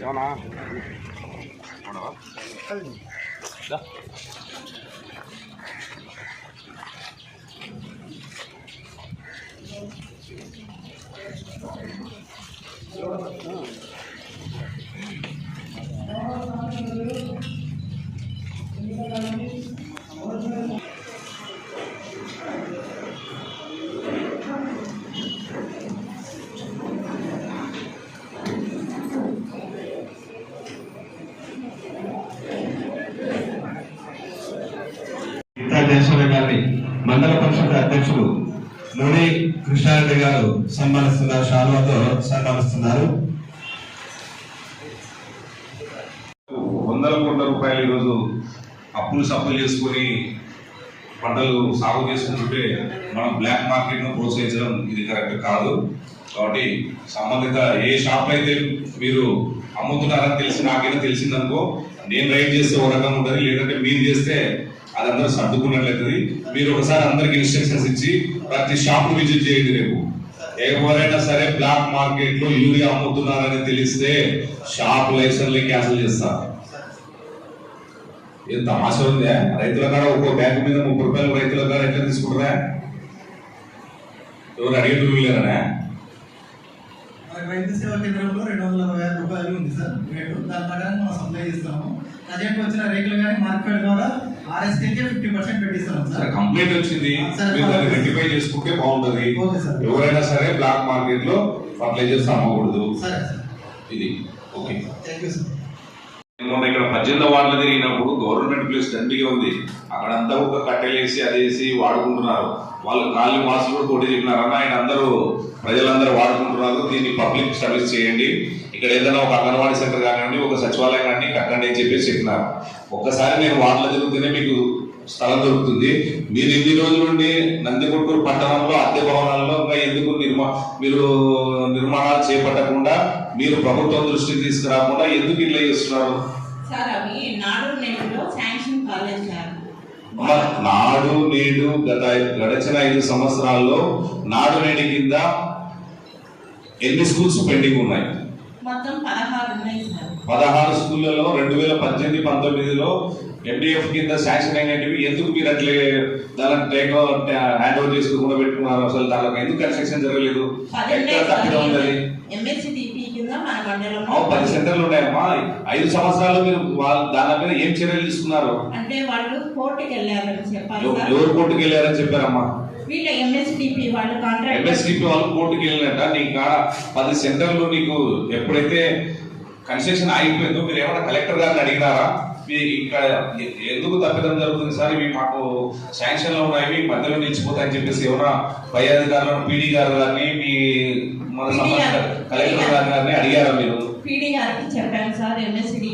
ఏమన్నా దా. గీతాంజేశ్వర అధ్యక్షులు నూనె కృష్ణారెడ్డి గారు సన్మానిస్తున్నారు షాల్వాతో సన్మానిస్తున్నారు. వందల కోట్ల రూపాయలు ఈరోజు అప్పులు సప్పులు చేసుకొని పంటలు సాగు చేసుకుంటుంటే మనం బ్లాక్ మార్కెట్ను ప్రోత్సహించడం ఇది కరెక్ట్ కాదు. కాబట్టి సంబంధిత ఏ షాప్ అయితే మీరు అమ్ముతున్నారని తెలిసి నాకైనా తెలిసిందనుకో నేను రైడ్ చేస్తే ఒక రకంగా ఉంటుంది లేదంటే మీరు చేస్తే అది అందరూ సర్దుకున్నట్లయితుంది. మీరు ఒకసారి అందరికి ఇన్స్ట్రక్షన్స్ ఇచ్చి ప్రతి షాప్ విజిట్ చేయండి రేపు. ఎవరైనా సరే బ్లాక్ మార్కెట్లో యూరియా అమ్ముతున్నారని తెలిస్తే షాప్ లైసెన్స్ క్యాన్సిల్ చేస్తారు ఏం ఆశ ఉందా? రైతుల కాడ ఒక్కో బ్యాంకు మీద ముప్పై రూపాయలు రైతుల కాడ ఎట్లా తీసుకుంటారా? ఎవరు అడిగేటోళ్ళు లేరనే మరి రైతు సేవా కేంద్రంలో రెండు వందల రూపాయలు ఉంది సార్. రేటు దాని ప్రకారం మనం సప్లై చేస్తాము ప్రజెంట్ వచ్చిన రేట్లు కానీ మార్కెట్ ద్వారా ఫిఫ్టీ పర్సెంట్ సరే. కంప్లైంట్ వచ్చింది. చేసుకుంటే బాగుంటది. Okay sir. ఎవరైనా సరే బ్లాక్ మార్కెట్లో ఫర్టిలైజర్స్ అమ్మకూడదు సరే సార్. ఇది. ఓకే. Thank you sir. మొన్న ఇక్కడ పద్దెనిమిది వార్డులు తిరిగినప్పుడు గవర్నమెంట్ ప్లేస్ దండిగా ఉంది. అక్కడంతా ఒక కట్టెలేసి అదేసి వాడుకుంటున్నారు. వాళ్ళు కాళ్ళు వాసులు కూడా పోటీ చెప్పినారన్న ఆయన అందరూ ప్రజలందరూ వాడుకుంటున్నారు. దీన్ని పబ్లిక్ సర్వీస్ చేయండి. ఇక్కడ ఏదైనా ఒక అంగన్వాడీ సెంటర్ కానివ్వండి ఒక సచివాలయం కానీ కట్టండి అని చెప్పేసి చెప్పినారు. ఒక్కసారి నేను వార్డులో తిరుగుతూనే మీకు స్థలం దొరుకుతుంది. మీరు ఇన్ని రోజుల నుండి నందికొట్కూరు పట్టణంలో అద్దె భవనాల్లో ఇంకా ఎందుకు నిర్మా మీరు నిర్మాణాలు చేపట్టకుండా మీరు ప్రభుత్వం దృష్టికి తీసుకురాకుండా ఎందుకు ఇట్లా చేస్తున్నారు సార్ అవి నాడు నేడులో శాంక్షన్ కాలేదు సార్. అమ్మ, నాడు నేడు గత గడిచిన ఐదు సంవత్సరాల్లో నాడు నేడు కింద ఎన్ని స్కూల్స్ పెండింగ్ ఉన్నాయి? మొత్తం పదహారు ఉన్నాయి సార్. పదహారు స్కూళ్ళలో రెండు వేల పద్దెనిమిది పంతొమ్మిదిలో ఎండిఎఫ్ కింద శాంక్షన్ అయినవి ఎందుకు మీరు అట్లే దానికి టేక్ హ్యాండ్ ఓవర్ చేసుకోకుండా పెట్టుకున్నారు? అసలు దానికి ఎందుకు కన్స్ట్రక్షన్ జరగలేదు? ఎక్కడ తప్పిదం ఉన్నది? పది సెంటర్లు ఉన్నాయమ్మా. ఐదు సంవత్సరాలు మీరు వాళ్ళ దాని మీద ఏం చర్యలు తీసుకున్నారు? అంటే వాళ్ళు కోర్టుకి వెళ్ళారని సార్. ఎవరు కోర్టుకు వెళ్ళారని చెప్పారమ్మా? వీళ్ళ ఎంఎస్డిపి వాళ్ళు కాంట్రాక్ట్ ఎంఎస్డిపి వాళ్ళు. కోర్టుకు వెళ్ళినట్ట? నీకు కాడ పది సెంటర్లు నీకు ఎప్పుడైతే కన్స్ట్రక్షన్ ఆగిపోయిందో మీరు ఏమైనా కలెక్టర్ గారిని అడిగినారా? మీ ఇక్కడ ఎ- ఎందుకు తప్పిదం జరుగుతుంది సార్? ఇవి మాకు శాంక్షన్లో ఉన్నాయి మధ్యలో నిలిచిపోతాయని చెప్పేసి ఏమైనా పై అధికారులను పీడీ గారు గారిని మీ మన సంబంధిత. కలెక్టర్ గారి. గారిని అడిగారా మీరు? పీడీ గారికి చెప్పాను సార్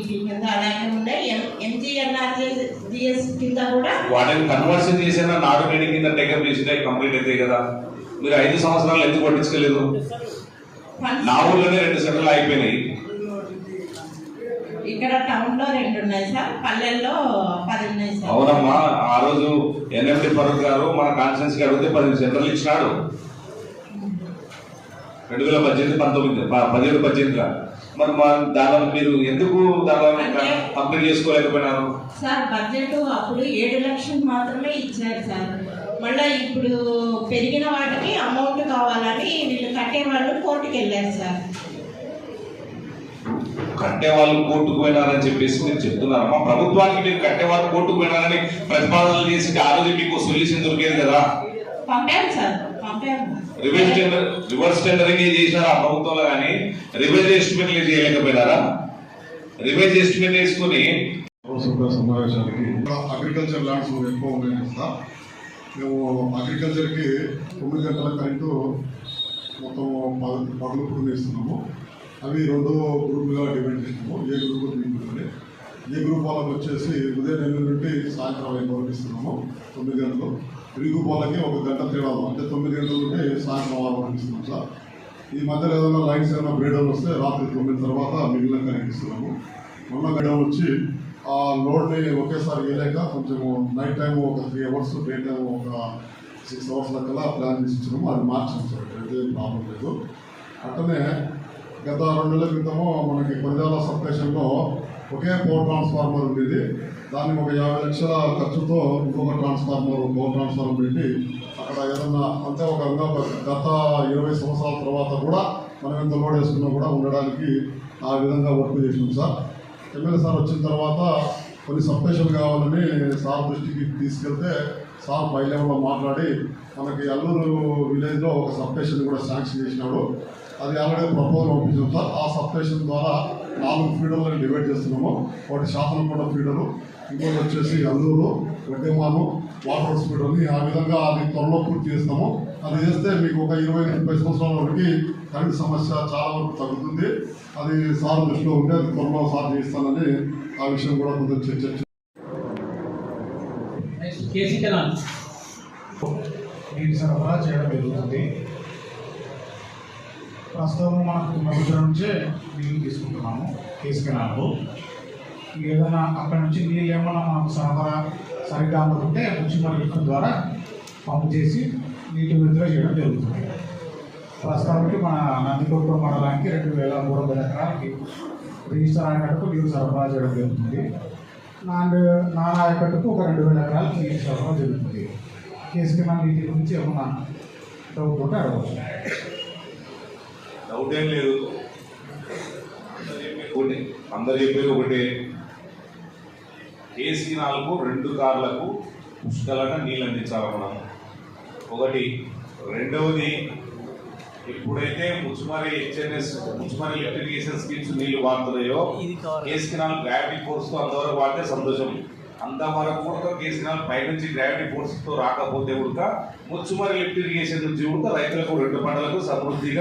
కింద అలాగే ఉన్నాయి ఎంజిఎన్ఆర్జిఎస్ కింద కూడా వాటిని కన్వర్షన్ చేసిన? నాడు నేడి కింద టేకప్ చేసిన కంప్లీట్ అయితే కదా? మీరు ఐదు సంవత్సరాలు ఎందుకు పట్టించుకోలేదు? నా ఊర్లోనే రెండు సెంటర్లు అయిపోయినాయి ఇక్కడ టౌన్లో రెండు ఉన్నాయి సార్. పల్లెల్లో పది ఉన్నాయి సార్. అవునమ్మా ఆ రోజు ఎన్ఎండి ఫరూక్ గారు మన కాన్ఫరెన్స్కి అడిగితే పది సెంటర్లు ఇచ్చినాడు. రెండు వేల పద్దెనిమిది పంతొమ్మిది పదిహేడు పద్దెనిమిదిలో. మరి మా దానిలో మీరు ఎందుకు దానిలో కంప్లీట్ చేసుకోలేకపోయినారు? సార్ బడ్జెట్ అప్పుడు ఏడు లక్షలు మాత్రమే ఇచ్చారు సార్. మళ్ళీ ఇప్పుడు పెరిగిన వాటికి అమౌంట్ కావాలని వీళ్ళు కట్టే వాళ్ళు కోర్టుకి వెళ్ళారు సార్. కట్టే వాళ్ళు కోర్టుకు పోయినారని చెప్పేసి మీరు చెప్తున్నారమ్మా ప్రభుత్వానికి మీరు కట్టే వాళ్ళు కోర్టుకు పోయినారని ప్రతిపాదనలు చేసి ఆ రోజు మీకు సొల్యూషన్ దొరికేది కదా? రివర్స్ టెండర్ రివర్స్ టెండరింగ్ చేసినారా ఆ ప్రభుత్వంలో కానీ రివైజ్ ఎస్టిమేట్ చేయలేకపోయినారా? రివైజ్ ఎస్టిమేట్ వేసుకుని సమావేశానికి అగ్రికల్చర్ ల్యాండ్స్ ఎక్కువ ఉన్నాయి కదా మేము అగ్రికల్చర్కి తొమ్మిది గంటల కరెంటు మొత్తం పగలు ఇస్తున్నాము అవి రెండో గ్రూప్గా డివైడ్ చేసినాము ఏ గ్రూప్ తీసుకుంటే ఏ గ్రూప్ వాళ్ళకి వచ్చేసి ఉదయం ఎనిమిది నుండి సాయంత్రం ఐదు వరకు ఇస్తున్నాము తొమ్మిది గంటలు. ఈ గ్రూప్ వాళ్ళకి ఒక గంట తేడా అంటే తొమ్మిది గంటల నుండి సాయంత్రం ఆరు వరకు ఇస్తున్నాం సార్. ఈ మధ్యలో ఏదైనా లైన్స్ ఏమైనా బ్రేడర్ వస్తే రాత్రి తొమ్మిది తర్వాత మిగిలిన కరెంట్ ఇస్తున్నాము. మొన్న బ్రేడౌన్ వచ్చి ఆ లోడ్ని ఒకేసారి వేయలేక కొంచెం నైట్ టైం ఒక త్రీ అవర్స్ డే టైం ఒక సిక్స్ అవర్స్ లెక్కలా ప్లాన్ చేసి ఇచ్చినాము. అది మార్చాము సార్. అయితే ప్రాబ్లం లేదు. అట్లనే గత రెండు నెలల క్రితము మనకి కొరిదాల సబ్ స్టేషన్లో ఒకే పవర్ ట్రాన్స్ఫార్మర్ ఉండేది. దాన్ని ఒక యాభై లక్షల ఖర్చుతో ఇంకొక ట్రాన్స్ఫార్మర్ పవర్ ట్రాన్స్ఫార్మర్ పెట్టి అక్కడ ఏదన్నా అంతే ఒక ఒక గత ఇరవై సంవత్సరాల తర్వాత కూడా మనం ఎంత లోడ్ వేసుకున్నా కూడా ఉండడానికి ఆ విధంగా వర్క్ చేసినాం సార్. ఎమ్మెల్యే సార్ వచ్చిన తర్వాత కొన్ని సబ్స్టేషన్ కావాలని సార్ దృష్టికి తీసుకెళ్తే సార్ పై లెవెల్లో మాట్లాడి మనకి అల్లూరు విలేజ్లో ఒక సబ్స్టేషన్ కూడా శాంక్షన్ చేసినాడు. అది ఆల్రెడీ ప్రపోజల్ పంపించాం సార్. ఆ సబ్స్టేషన్ ద్వారా నాలుగు ఫీడర్లను డివైడ్ చేస్తున్నాము. ఒకటి శాసనకొండ ఫీడరు ఇంకోటి వచ్చేసి అల్లూరు వడ్డేమాను వాటర్ ఫీడర్ని ఆ విధంగా అది త్వరలో పూర్తి చేస్తాము. అది చేస్తే మీకు ఒక ఇరవై ముప్పై సంవత్సరాల వరకు కరెంట్ సమస్య చాలా వరకు తగ్గుతుంది. అది సార్ దృష్టిలో ఉంటే అది త్వరలో సార్ చేస్తానని ఆ విషయం కూడా కొంచెం చర్చ కేసీ కెనాల్ నీటి సరఫరా చేయడం జరుగుతుంది. ప్రస్తుతం మనకు తుంగభద్ర నుంచే నీళ్ళు తీసుకుంటున్నాము కేసు కెనాల్కు ఏదైనా అక్కడి నుంచి నీళ్ళు ఏమన్నా మనకు సరఫరా సరిగ్గా అందుకుంటే ముచ్చిమల లిఫ్ట్ ద్వారా పంపు చేసి నీటి విడుదల చేయడం జరుగుతుంది. ప్రస్తుతానికి మన నందికొట్టు మండలానికి రెండు వేల మూడు వందల ఎకరాలకి రిజిస్టర్ అయినట్టు నీరు సరఫరా చేయడం జరుగుతుంది. అండ్ నాన్ ఆయకట్టుకు ఒక రెండు వేల ఎకరాలు నీటి సరఫరా జరుగుతుంది. కేసు మన నీటి గురించి ఏమన్నా డౌట్ ఉంటే అడగవచ్చు. డౌట్ ఏం లేదు. ఒకటి. అందరు చెప్పేది ఒకటే. కేసీ నాలుగు రెండు కార్లకు పుష్కలంగా నీళ్ళు అందించాలి మనం ఒకటి. రెండవది ఎప్పుడైతే Muchumarri HNS Muchumarri lift irrigation schemes నీళ్ళు వాడుతున్నాయో కేసీ కెనాల్ గ్రావిటీ ఫోర్స్తో అంతవరకు వాడితే సంతోషం. అంతవరకు కూడా కేసీ కెనాల్ పైనుంచి గ్రావిటీ ఫోర్స్తో రాకపోతే కూడా ముచ్చుమరి లిఫ్ట్ ఇరిగేషన్ నుంచి కూడా రైతులకు రెండు పంటలకు సమృద్ధిగా